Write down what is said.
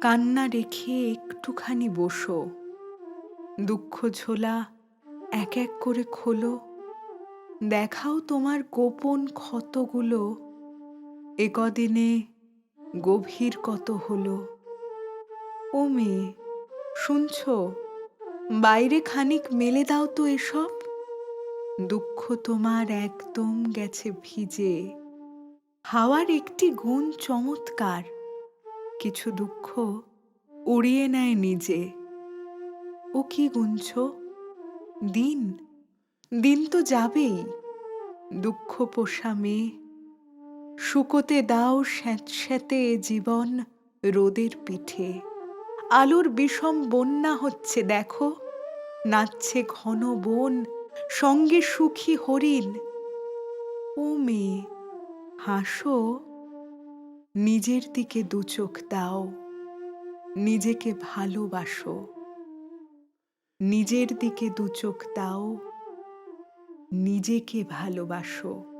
কান্না রেখে একটুখানি বসো। দুঃখ ঝোলা এক এক করে খোলো। দেখাও তোমার গোপন ক্ষতগুলো। এ কদিনে গভীর কত হলো। ও মেয়ে, শুনছ? বাইরে খানিক মেলে দাও তো এসব। দুঃখ তোমার একদম গেছে ভিজে। হাওয়ার একটি গুণ চমৎকার। কিছু দুঃখ উড়িয়ে নেয় নিজে। ও কি গুনছ? দিন? দিন তো যাবেই। দুঃখ পোষা মেয়ে, শুকোতে দাও স্যাঁতস্যাঁতে জীবন রোদের পিঠে। আলোর বিষম বন্যা হচ্ছে, দেখো, নাচছে ঘন বন, সঙ্গে সুখী হরিণ। ও মেয়ে, হাসো। নিজের দিকে দু চোখ দাও। নিজেকে ভালোবাসো। নিজের দিকে দু চোখ দাও। নিজেকে ভালোবাসো।